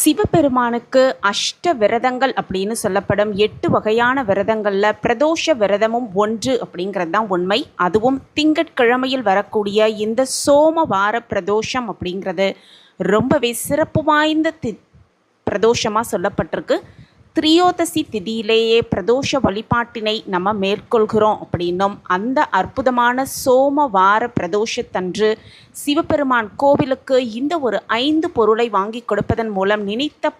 சிவபெருமானுக்கு அஷ்ட விரதங்கள் அப்படின்னு சொல்லப்படும். எட்டு வகையான விரதங்களில் பிரதோஷ விரதமும் ஒன்று அப்படிங்கிறது தான் உண்மை. அதுவும் திங்கட்கிழமையில் வரக்கூடிய இந்த சோமவார பிரதோஷம் அப்படிங்கிறது ரொம்பவே சிறப்பு வாய்ந்த தி பிரதோஷமாக சொல்லப்பட்டிருக்கு. திரியோதசி திதியிலேயே பிரதோஷ வழிபாட்டினை நம்ம மேற்கொள்கிறோம் அப்படின்னும் அந்த அற்புதமான சோமவார பிரதோஷத்தன்று சிவபெருமான் கோவிலுக்கு இந்த ஒரு ஐந்து பொருளை வாங்கி கொடுப்பதன் மூலம் நினைத்த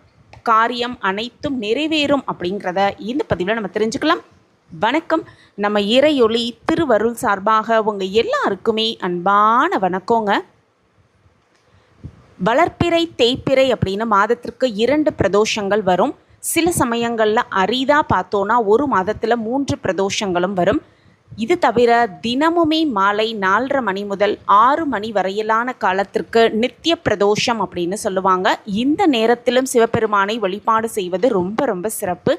காரியம் அனைத்தும் நிறைவேறும் அப்படிங்கிறத இந்த பதிவில் நம்ம தெரிஞ்சுக்கலாம். வணக்கம். நம்ம இறையொளி திருவருள் சார்பாக உங்கள் எல்லாருக்குமே அன்பான வணக்கங்க. வளர்ப்பிறை தேய்ப்பிறை அப்படின்னு மாதத்திற்கு இரண்டு பிரதோஷங்கள் வரும். சில சமயங்களில் அரிதாக பார்த்தோன்னா ஒரு மாதத்தில் மூன்று பிரதோஷங்களும் வரும். இது தவிர தினமுமே மாலை நாலரை மணி முதல் ஆறு மணி வரையிலான காலத்திற்கு நித்திய பிரதோஷம் அப்படின்னு சொல்லுவாங்க. இந்த நேரத்திலும் சிவபெருமானை வழிபாடு செய்வது ரொம்ப ரொம்ப சிறப்பு.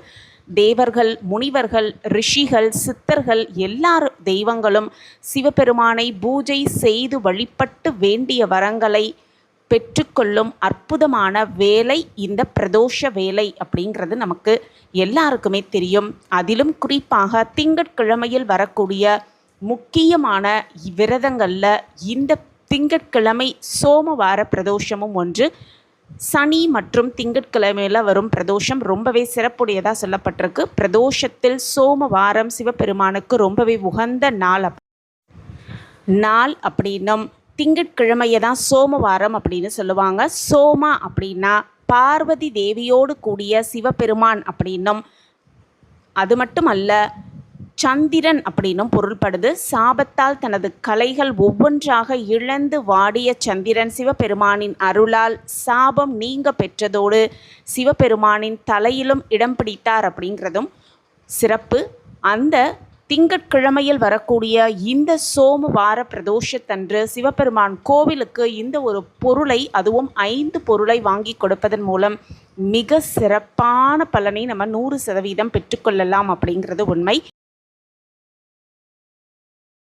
தேவர்கள் முனிவர்கள் ரிஷிகள் சித்தர்கள் எல்லார் தெய்வங்களும் சிவபெருமானை பூஜை செய்து வழிபட்டு வேண்டிய வரங்களை பெற்றுக்கொள்ளும் அற்புதமான வேலை இந்த பிரதோஷ வேலை அப்படிங்கிறது நமக்கு எல்லாருக்குமே தெரியும். அதிலும் குறிப்பாக திங்கட்கிழமையில் வரக்கூடிய முக்கியமான விரதங்களில் இந்த திங்கட்கிழமை சோமவார பிரதோஷமும் ஒன்று. சனி மற்றும் திங்கட்கிழமையில் வரும் பிரதோஷம் ரொம்பவே சிறப்புடையதாக சொல்லப்பட்டிருக்கு. பிரதோஷத்தில் சோமவாரம் சிவபெருமானுக்கு ரொம்பவே உகந்த நாள் நாள் அப்படின்னும் திங்கட்கிழமையை தான் சோமவாரம் அப்படின்னு சொல்லுவாங்க. சோமா அப்படின்னா பார்வதி தேவியோடு கூடிய சிவபெருமான் அப்படின்னும். அது மட்டுமல்ல சந்திரன் அப்படின்னும் பொருள்படுது. சாபத்தால் தனது கலைகள் ஒவ்வொன்றாக இழந்து வாடிய சந்திரன் சிவபெருமானின் அருளால் சாபம் நீங்க பெற்றதோடு சிவபெருமானின் தலையிலும் இடம் பிடித்தார் அப்படிங்கிறதும் சிறப்பு. அந்த திங்கட்கிழமையில் வரக்கூடிய இந்த சோமவார பிரதோஷத்தன்று சிவபெருமான் கோவிலுக்கு இந்த ஒரு பொருளை அதுவும் ஐந்து பொருளை வாங்கி கொடுப்பதன் மூலம் மிக சிறப்பான பலனை நம்ம நூறு சதவீதம் பெற்றுக்கொள்ளலாம் அப்படிங்கிறது உண்மை.